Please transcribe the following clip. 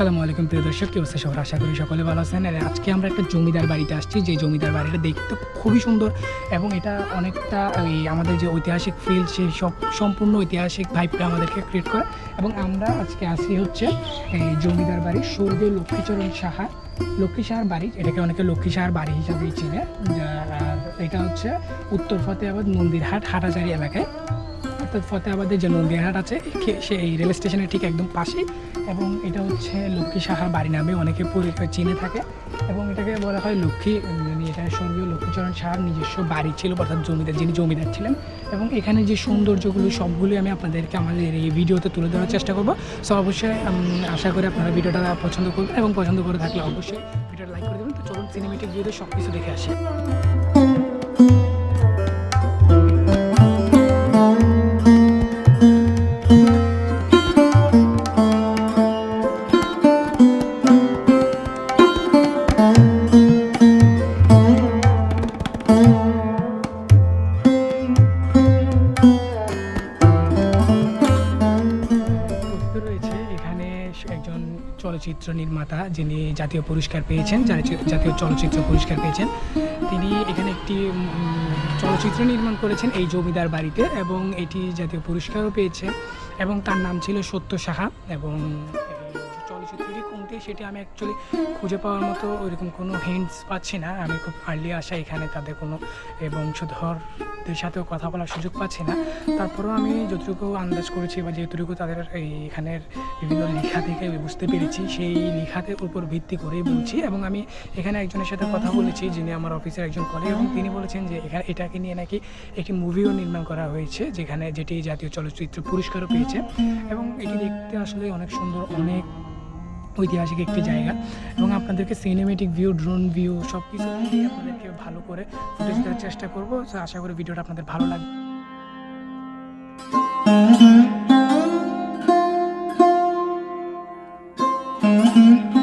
আলাইকুম, প্রিয় দর্শক, কি অবস্থা সবার? আশা করি সকলে ভালো আছেন। আর আজকে আমরা একটা জমিদার বাড়িতে আসছি। যে জমিদার বাড়িটা দেখতে খুবই সুন্দর এবং এটা অনেকটা এই আমাদের যে ঐতিহাসিক ফিল সেই সব সম্পূর্ণ ঐতিহাসিক ভাইবটা আমাদেরকে ক্রিয়েট করে। এবং আমরা আজকে আসি হচ্ছে এই জমিদার বাড়ি স্বর্গীয় লক্ষ্মীচরণ সাহা। লক্ষ্মী সাহার বাড়ি, এটাকে অনেকে লক্ষ্মী সাহার বাড়ি হিসাবেই চিনে। আর এটা হচ্ছে উত্তর ফতেহাবাদ মন্দিরহাট, হাটাজারি এলাকায়। অর্থাৎ ফতেহাবাদের যে নন্দীহাট আছে সে এই রেল স্টেশনের ঠিক একদম পাশেই। এবং এটা হচ্ছে লক্ষ্মী সাহা বাড়ি নামে অনেকে চিনে থাকে। এবং এটাকে বলা হয় লক্ষ্মী মানে এটা স্বর্গীয় লক্ষ্মীচরণ সাহার নিজস্ব বাড়ি ছিল, অর্থাৎ জমিদার যিনি জমিদার ছিলেন। এবং এখানে যে সৌন্দর্যগুলো সবগুলোই আমি আপনাদেরকে আমাদের এই ভিডিওতে তুলে ধরার চেষ্টা করব। সো অবশ্যই আশা করি আপনারা ভিডিওটা পছন্দ করবেন এবং পছন্দ করে থাকলে অবশ্যই ভিডিওটা লাইক করে দেবেন। তো চলুন সিনেমেটিক ভিডিওতে সব কিছু দেখে আসি। একজন চলচ্চিত্র নির্মাতা যিনি জাতীয় পুরস্কার পেয়েছেন জাতীয় চলচ্চিত্র পুরস্কার পেয়েছেন। তিনি এখানে একটি চলচ্চিত্র নির্মাণ করেছেন এই জমিদার বাড়িতে এবং এটি জাতীয় পুরস্কারও পেয়েছে এবং তার নাম ছিল সত্য সাহা এবং চলচ্চিত্রটি কোনটি সেটি আমি অ্যাকচুয়ালি খুঁজে পাওয়ার মতো ওইরকম কোনো হিন্টস পাচ্ছি না। আমি খুব আর্লি আসা এখানে তাদের কোনো এ, বংশধরদের সাথেও কথা বলার সুযোগ পাচ্ছি না। তারপরেও আমি যতটুকু আন্দাজ করেছি বা যেটুকু তাদের এই এখানের বিভিন্ন লেখা থেকে বুঝতে পেরেছি, সেই লেখাতের উপর ভিত্তি করেই বলছি এবং আমি এখানে একজনের সাথে কথা বলেছি যিনি আমার অফিসের একজন কলিগ এবং তিনি বলেছেন যে এখানে এটাকে নিয়ে নাকি একটি মুভিও নির্মাণ করা হয়েছে, যেখানে যেটি জাতীয় চলচ্চিত্র পুরস্কারও পেয়েছে। এবং এটি দেখতে আসলে অনেক সুন্দর, অনেক ঐতিহাসিক একটি জায়গা এবং আপনাদেরকে সিনেমেটিক ভিউ ড্রোন ভিউ সব কিছু দিয়ে আপনাদেরকে ভালো করে ফুটেজ দেওয়ার চেষ্টা করব আশা করি ভিডিওটা আপনাদের ভালো লাগবে Mm-hmm.